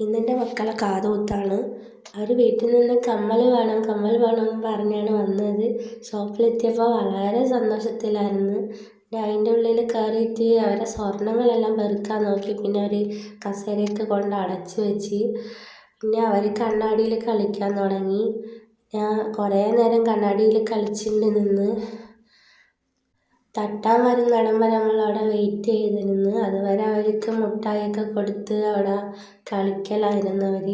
ഇന്നെന്റെ മക്കളെ കാതുകുത്താണ് അവർ വീട്ടിൽ നിന്ന് കമ്മൽ വേണം കമ്മൽ വേണം എന്ന് പറഞ്ഞാണ് വന്നത്. ഷോപ്പിലെത്തിയപ്പോൾ വളരെ സന്തോഷത്തിലായിരുന്നു. അതിന്റെ ഉള്ളിൽ കയറിയിട്ട് അവരെ സ്വർണങ്ങളെല്ലാം പെറുക്കാൻ നോക്കി. പിന്നെ അവർ കസേരയൊക്കെ കൊണ്ട് അടച്ച് വെച്ച്. പിന്നെ അവർ കണ്ണാടിയിൽ കളിക്കാൻ തുടങ്ങി. ഞാൻ കുറേ നേരം കണ്ണാടിയിൽ കളിച്ചുകൊണ്ട് നിന്ന് തട്ടാൻ വരുന്നിടം വരെ നമ്മളവിടെ വെയിറ്റ് ചെയ്ത് നിന്ന് അതുവരെ അവർക്ക് മുട്ടായിയൊക്കെ കൊടുത്ത് അവിടെ കളിക്കലായിരുന്നു അവർ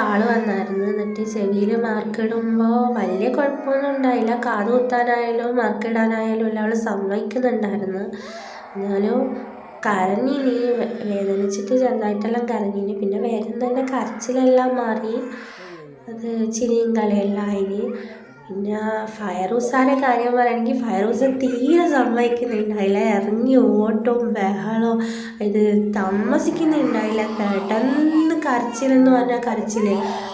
ആൾ വന്നായിരുന്നു. എന്നിട്ട് ചെവിയിൽ മാർക്കിടുമ്പോൾ വലിയ കുഴപ്പമൊന്നും ഉണ്ടായില്ല. കാത് കുത്താനായാലും മാർക്കിടാനായാലും എല്ലാം അവൾ സമ്മതിക്കുന്നുണ്ടായിരുന്നു. എന്നാലും കരഞ്ഞിനി വേദനിച്ചിട്ട് ചെറുതായിട്ടെല്ലാം കരഞ്ഞിനി. പിന്നെ വേഗം തന്നെ കരച്ചിലെല്ലാം മാറി. അത് ചിരിയും കളിയെല്ലാം ആയിനി പിന്നെ ഫയറൂസാരെ കാര്യം പറയുകയാണെങ്കിൽ ഫയറൂസ് തീരെ സമ്മതിക്കുന്നുണ്ടായില്ല. ഇറങ്ങി ഓട്ടവും ബഹളവും ഇത് താമസിക്കുന്നുണ്ടായില്ല. പെട്ടെന്ന് കരച്ചിലെന്ന് പറഞ്ഞാൽ കരച്ചിൽ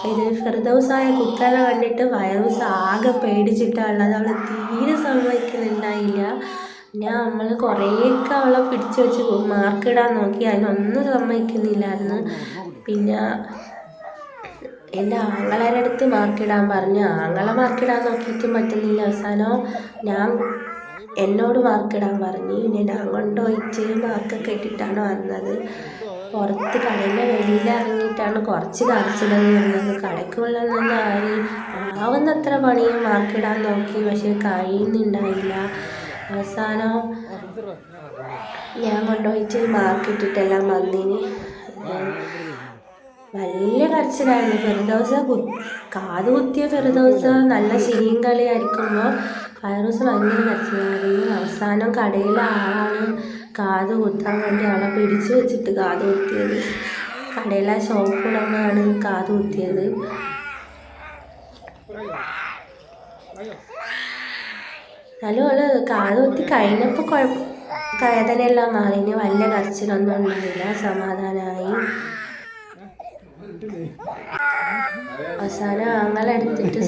ഇത് ഫിർദൗസായ കുത്തല കണ്ടിട്ട് വൈറസ് ആകെ പേടിച്ചിട്ടുള്ളത് അവൾ തീരെ സമ്മതിക്കുന്നുണ്ടായില്ല. ഞാൻ നമ്മൾ കുറേയൊക്കെ അവളെ പിടിച്ച് വെച്ച് മാർക്കിടാൻ നോക്കി. അതിനൊന്നും സമ്മതിക്കുന്നില്ലായിരുന്നു. പിന്നെ എന്റെ ആങ്ങളയുടെ അടുത്ത് മാർക്കിടാൻ പറഞ്ഞു. ആങ്ങളെ മാർക്കിടാൻ നോക്കിയിട്ടും പറ്റുന്നില്ല. അവസാനം ഞാൻ എന്നോട് മാർക്കിടാൻ പറഞ്ഞു. പിന്നെ ഞാൻ കൊണ്ടുപോയിട്ട് മാർക്കൊക്കെ ഇട്ടിട്ടാണ് വന്നത്. പുറത്ത് കടയിലെ വെളിയിൽ ഇറങ്ങിയിട്ടാണ് കുറച്ച് കരച്ചിലത് പറഞ്ഞത് കടയ്ക്കുള്ളിൽ ആര്? ആവുന്നത്ര പണിയും മാർക്കിടാൻ നോക്കി. പക്ഷെ കഴിയുന്നുണ്ടായില്ല. അവസാനം ഞാൻ കൊണ്ടുപോയിട്ട് മാർക്കിട്ടിട്ടെല്ലാം വന്നിന്. നല്ല കരച്ചിലായിരുന്നു. ഫെറുദോസ കാത് കുത്തിയ ഫെറുദോസ നല്ല ചിരിയും കളിയായിരിക്കുമ്പോൾ ഫയറൂസ് ഭയങ്കര കരച്ചിലായിരുന്നു അവസാനം കടയിലെ ആളാണ് കാത് കുത്താൻ വേണ്ടി അവളെ പിടിച്ചു വെച്ചിട്ട് കാത് കുത്തിയത്. കടയിലെ ഷോപ്പ് ഉടമയാണ് കാത് കുത്തിയത്. എന്നാലും അവൾ കാത് കുത്തി കഴിഞ്ഞപ്പോൾ കുഴപ്പം വേദനയെല്ലാം മാറി. ഇനി വലിയ കരച്ചിലൊന്നും ഉണ്ടായില്ല സമാധാനമായി അവസാനം അങ്ങനെ എടുത്തിട്ട്